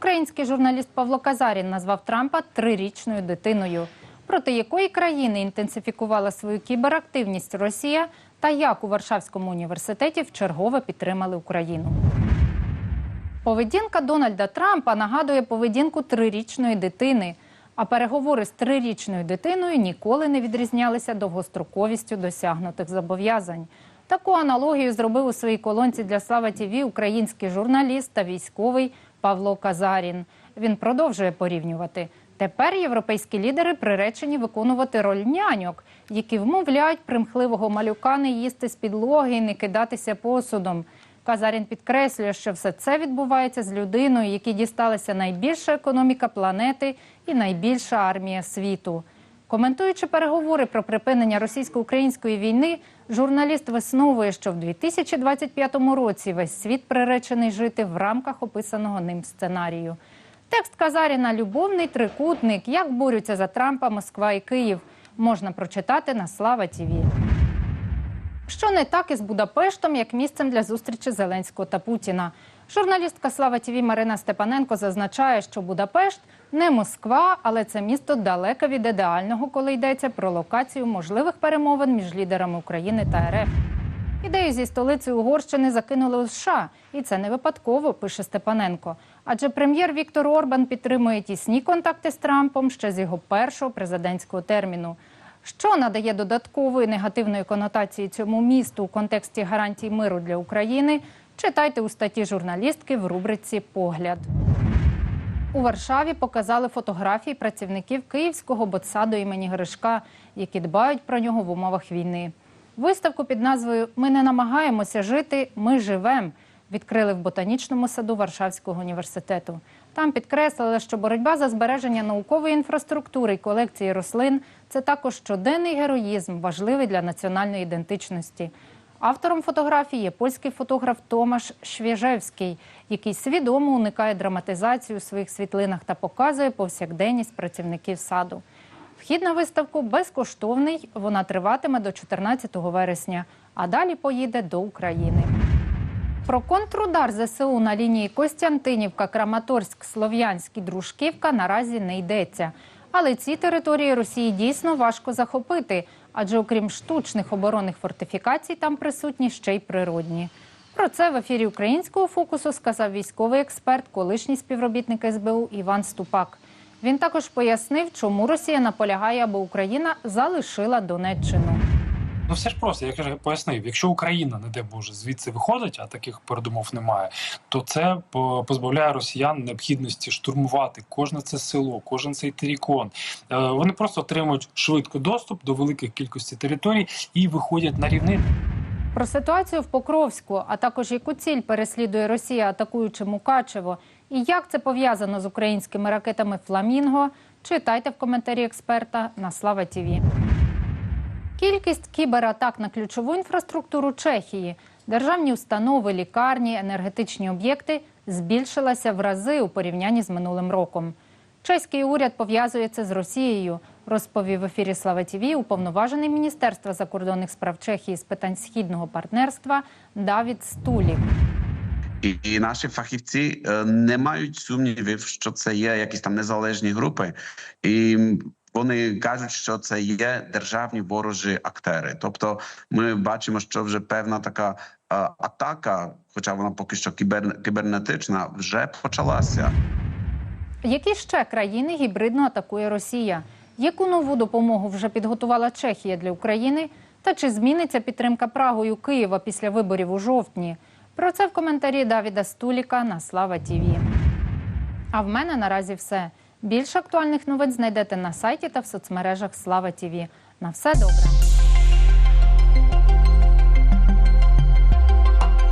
Український журналіст Павло Казарін назвав Трампа трирічною дитиною. Проти якої країни інтенсифікувала свою кіберактивність Росія та як у Варшавському університеті вчергове підтримали Україну. Поведінка Дональда Трампа нагадує поведінку трирічної дитини. А переговори з трирічною дитиною ніколи не відрізнялися довгостроковістю досягнутих зобов'язань. Таку аналогію зробив у своїй колонці для Слава ТІВІ український журналіст та військовий Павло Казарін. Він продовжує порівнювати. Тепер європейські лідери приречені виконувати роль няньок, які вмовляють примхливого малюка не їсти з підлоги і не кидатися посудом. Казарін підкреслює, що все це відбувається з людиною, якій дісталася найбільша економіка планети і найбільша армія світу. Коментуючи переговори про припинення російсько-української війни, журналіст висновує, що в 2025 році весь світ приречений жити в рамках описаного ним сценарію. Текст Казаріна Любовний трикутник. Як борються за Трампа Москва і Київ можна прочитати на Слава Тіві. Що не так із Будапештом, як місцем для зустрічі Зеленського та Путіна. Журналістка Слава ТІВІ Марина Степаненко зазначає, що Будапешт не Москва, але це місто далеке від ідеального, коли йдеться про локацію можливих перемовин між лідерами України та РФ. Ідею зі столицею Угорщини закинули у США, і це не випадково, пише Степаненко. Адже прем'єр Віктор Орбан підтримує тісні контакти з Трампом ще з його першого президентського терміну. Що надає додаткової негативної конотації цьому місту у контексті гарантій миру для України? Читайте у статті журналістки в рубриці Погляд. У Варшаві показали фотографії працівників Київського ботсаду імені Гришка, які дбають про нього в умовах війни. Виставку під назвою Ми не намагаємося жити, ми живем відкрили в ботанічному саду Варшавського університету. Там підкреслили, що боротьба за збереження наукової інфраструктури і колекції рослин це також щоденний героїзм, важливий для національної ідентичності. Автором фотографії є польський фотограф Томаш Швєжевський, який свідомо уникає драматизації у своїх світлинах та показує повсякденність працівників саду. Вхід на виставку безкоштовний. Вона триватиме до 14 вересня, а далі поїде до України. Про контрудар ЗСУ на лінії Костянтинівка, Краматорськ, Слов'янськ і Дружківка наразі не йдеться. Але ці території Росії дійсно важко захопити, адже окрім штучних оборонних фортифікацій, там присутні ще й природні. Про це в ефірі українського фокусу сказав військовий експерт, колишній співробітник СБУ Іван Ступак. Він також пояснив, чому Росія наполягає, аби Україна залишила Донеччину. Ну все ж просто, я вже пояснив, якщо Україна, не де Боже, звідси виходить, а таких передумов немає, то це позбавляє росіян необхідності штурмувати кожне це село, кожен цей терікон. Е, Вони просто отримують швидко доступ до великих кількості територій і виходять на рівнини. Про ситуацію в Покровську, а також яку ціль переслідує Росія, атакуючи Мукачево, і як це пов'язано з українськими ракетами Фламінго, читайте в коментарі експерта на Слава Тіві. Кількість кібератак на ключову інфраструктуру Чехії, державні установи, лікарні, енергетичні об'єкти збільшилася в рази у порівнянні з минулим роком. Чеський уряд пов'язує це з Росією, розповів в ефірі Слава Тіві уповноважений Міністерства закордонних справ Чехії з питань східного партнерства Давід Стулік. І, і наші фахівці е, не мають сумнівів, що це є якісь там незалежні групи, і вони кажуть, що це є державні ворожі актери. Тобто, ми бачимо, що вже певна така е, атака, хоча вона поки що кібер, кібернетична, вже почалася. Які ще країни гібридно атакує Росія? Яку нову допомогу вже підготувала Чехія для України? Та чи зміниться підтримка Прагою Києва після виборів у жовтні? Про це в коментарі Давіда Стуліка на Слава Тіві. А в мене наразі все. Більше актуальних новин знайдете на сайті та в соцмережах Слава Тіві. На все добре.